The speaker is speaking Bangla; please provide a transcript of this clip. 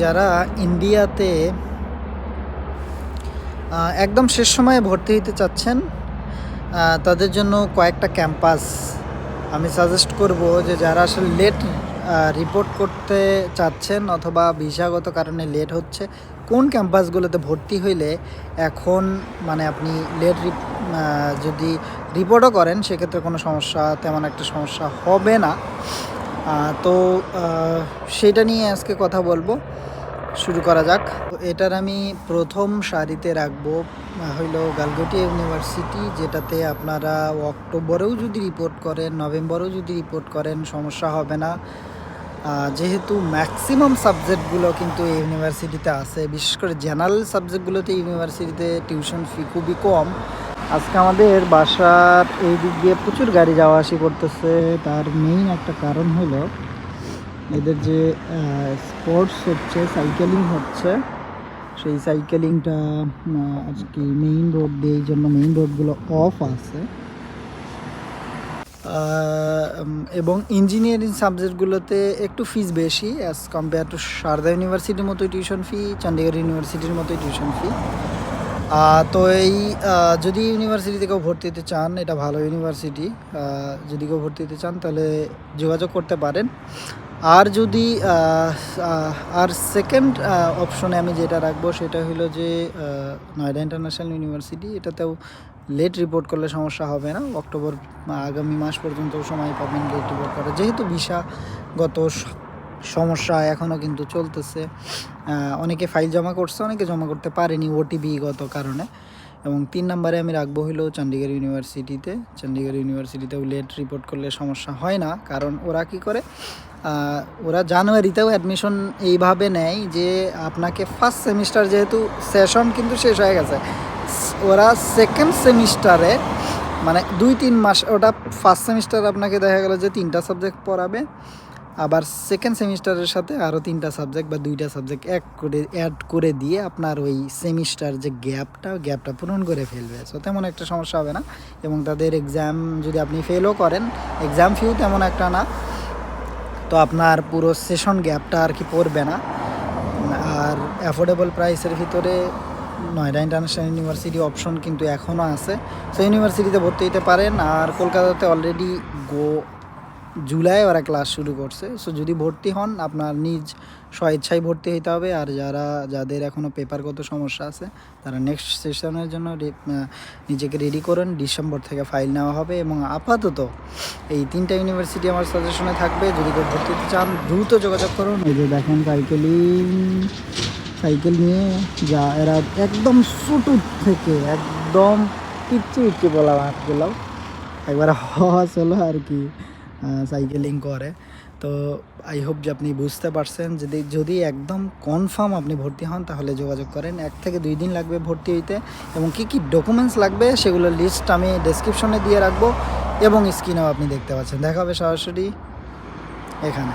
যারা ইন্ডিয়াতে একদম শেষ সময়ে ভর্তি হতে চাচ্ছেন তাদের জন্য কয়েকটা ক্যাম্পাস আমি সাজেস্ট করব যে যারা আসলে লেট রিপোর্ট করতে চাচ্ছেন অথবা ভিসাগত কারণে লেট হচ্ছে, কোন ক্যাম্পাসগুলোতে ভর্তি হইলে এখন মানে আপনি লেট রিপ যদি রিপোর্টও করেন, সেক্ষেত্রে কোনো সমস্যা, তেমন একটা সমস্যা হবে না। তো সেটা নিয়ে আজকে কথা বলব। শুরু করা যাক। এটার আমি প্রথম সারিতে রাখব হইল গালগটিয়া ইউনিভার্সিটি, যেটাতে আপনারা অক্টোবরেও যদি রিপোর্ট করেন, নভেম্বরেও যদি রিপোর্ট করেন, সমস্যা হবে না। যেহেতু ম্যাক্সিমাম সাবজেক্টগুলো কিন্তু এই ইউনিভার্সিটিতে আছে, বিশেষ করে জেনারেল সাবজেক্টগুলোতে ইউনিভার্সিটিতে টিউশন ফি খুবই কম। আজকে আমাদের বাসার এই দিক দিয়ে প্রচুর গাড়ি যাওয়া আসি করতেছে। তার মেইন একটা কারণ হলো এদের যে স্পোর্টস হচ্ছে সাইকেলিং হচ্ছে। সেই সাইকেলিংটা আজকে মেইন রোড দিয়ে এই জন্য মেইন রোডগুলো অফ আছে। এবং ইঞ্জিনিয়ারিং সাবজেক্টগুলোতে একটু ফিস বেশি অ্যাজ কম্পেয়ার টু সারদা ইউনিভার্সিটির মতোই টিউশন ফি চণ্ডীগড় ইউনিভার্সিটির মতোই টিউশন ফি তো এই যদি ইউনিভার্সিটিতে কেউ ভর্তি হতে চান, এটা ভালো ইউনিভার্সিটি যদি কেউ ভর্তি হতে চান, তাহলে যোগাযোগ করতে পারেন। আর যদি আর সেকেন্ড অপশনে আমি যেটা রাখব, সেটা হলো যে নয়ডা ইন্টারন্যাশনাল ইউনিভার্সিটি এটাতেও লেট রিপোর্ট করলে সমস্যা হবে না। অক্টোবর, আগামী মাস পর্যন্ত সময় পাবেন লেট রিপোর্ট করা যেহেতু ভিসাগত সমস্যা এখনও কিন্তু চলতেছে। অনেকে ফাইল জমা করছে, অনেকে জমা করতে পারেনি ওটিবিগত কারণে। এবং তিন নম্বরে আমি রাখব হলো চণ্ডীগড় ইউনিভার্সিটিতে। চণ্ডীগড় ইউনিভার্সিটিতেও লেট রিপোর্ট করলে সমস্যা হয় না, কারণ ওরা কি করে ওরা জানুয়ারিতেও অ্যাডমিশন এইভাবে নেয় যে আপনাকে ফার্স্ট সেমিস্টার যেহেতু সেশন কিন্তু শেষ হয়ে গেছে, ওরা সেকেন্ড সেমিস্টারে মানে দুই তিন মাস, ওটা ফার্স্ট সেমিস্টার আপনাকে দেখা গেল যে তিনটা সাবজেক্ট পড়াবে। আবার সেকেন্ড সেমিস্টারের সাথে আরও তিনটা সাবজেক্ট বা দুইটা সাবজেক্ট এক করে অ্যাড করে দিয়ে আপনার ওই সেমিস্টার যে গ্যাপটা গ্যাপটা পূরণ করে ফেলবে। সো তেমন একটা সমস্যা হবে না। এবং তাদের এক্সাম যদি আপনি ফেলও করেন এক্সাম ফিউ তেমন একটা না। তো আপনার পুরো সেশন গ্যাপটা আর কি পড়বে না। আর অ্যাফোর্ডেবল প্রাইসের ভিতরে নয়ডা ইন্টারন্যাশনাল ইউনিভার্সিটি অপশন কিন্তু এখনও আছে। সেই ইউনিভার্সিটিতে ভর্তি হতে পারেন। আর কলকাতাতে অলরেডি গো জুলাই ওরা ক্লাস শুরু করছে। সো যদি ভর্তি হন, আপনার নিজ স্বইচ্ছায় ভর্তি হতে হবে। আর যারা, যাদের এখনও পেপারগত সমস্যা আছে, তারা নেক্সট সেশনের জন্য নিজেকে রেডি করুন। ডিসেম্বর থেকে ফাইল নেওয়া হবে এবং আপাতত এই তিনটা ইউনিভার্সিটি আমার সাজেশনে থাকবে। যদি কেউ ভর্তি হতে চান, দ্রুত যোগাযোগ করুন। এই যে দেখেন সাইকেলিং সাইকেল নিয়ে যা, এরা একদম ছোটো থেকে, একদম পিচ্ছি পিচ্ছি বলা হাতগুলো একবার হওয়া চলো আর কি। সাইকেলিং করে। তো আই হোপ যে আপনি বুঝতে পারছেন যদি যদি একদম কনফার্ম আপনি ভর্তি হন, তাহলে যোগাযোগ করেন। এক থেকে দুই দিন লাগবে ভর্তি হইতে এবং কি কি ডকুমেন্টস লাগবে সেগুলোর লিস্ট আমি ডেসক্রিপশনে দিয়ে রাখব এবং স্ক্রিনেও আপনি দেখতে পাচ্ছেন। দেখা হবে সরাসরি এখানে।